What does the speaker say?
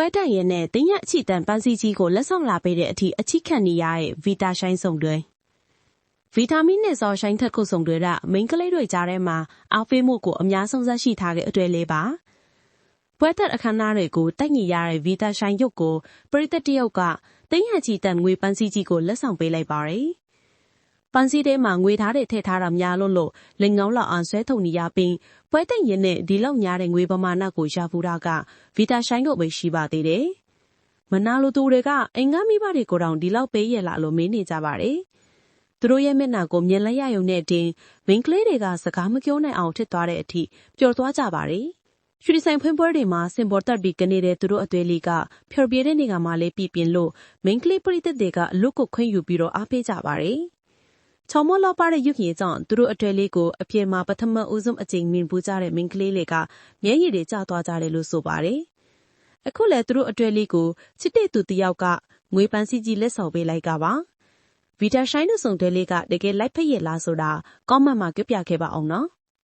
ပွဲတက်ရင်နဲ့တင်းရအချီတန်ပန်းစည်းကြီးကိုလက်ဆောင်လာပေးတဲ့အထိအချိခံနေရတဲ့ဗီတာရှိုင်းဆောင်တွေဗီတာမင်နဲ့ဇော်ရှိုင်းထက်ခုဆောင်တွေကမိန်းကလေးတွေကြားထဲမှာအားပေးမှုကိုအများဆုံးဆက်ရှိထားတဲ့အတွေ့လေးပါပွဲတက်အခမ်းအနားတွေကိုတိုက်ညီရတဲ့ဗီတာရှိုင်းရုပ်ကိုပရိသတ်တယောက်ကတင်းရချီတန်ငွေပန်းစည်းကြီးကိုလက်ဆောင်ပေးလိုက်ပါတယ် ပန်းစည်းထဲမှာငွေသားတွေထည့်ထားတာများလို့လို့လင်ငောင်းလောက်အောင်ဆွဲထုတ်နေရပြီးပွဲတိတ်ရင်နဲ့ဒီလောက်များတဲ့ငွေပမာဏကိုရဖူးတာကဗီတာရှိုင်းကိုပဲရှိပါသေးတယ်။မနာလိုသူတွေကအင်္ဂါမိဘတွေကိုတောင်ဒီလောက်ပေးရလားလို့မေးနေကြပါတယ်။သူတို့ရဲ့မျက်နှာကိုမြင်လိုက်ရရုံနဲ့တင်မိန်းကလေးတွေကစကားမပြောနိုင်အောင်ထစ်သွားတဲ့အထိပျော်သွားကြပါတယ်။ရွှေဆိုင်ဖွင့်ပွဲတွေမှာစင်ပေါ်တက်ပြီးကနေတဲ့သူတို့အသွေးလေးကဖျော်ပြတဲ့နေကမှလေးပြပြင်းလို့မိန်းကလေးပရိသတ်တွေကအလုတ်ကိုခွင့်ယူပြီးတော့အားပေးကြပါတယ်။ ချော်မောလောက်ပါတဲ့ရုပ်ရည်ကြောင့်သူတို့အတွေ့လေးကိုအပြေမှာပထမဦးဆုံးအကြိမ်မြင်ပူးကြတဲ့မိန်းကလေးတွေကမျက်ရည်တွေကျသွားကြတယ်လို့ဆိုပါတယ်။အခုလည်းသူတို့အတွေ့လေးကိုချစ်တဲ့သူတယောက်ကငွေပန်းစည်းကြီးလက်ဆောင်ပေးလိုက်ကပါ။ဗီတာရှိုင်းတို့ဆောင်တဲ့လေးကတကယ်လိုက်ဖက်ရလားဆိုတာကောမန့်မှာကြပြခဲ့ပါအောင်နော်။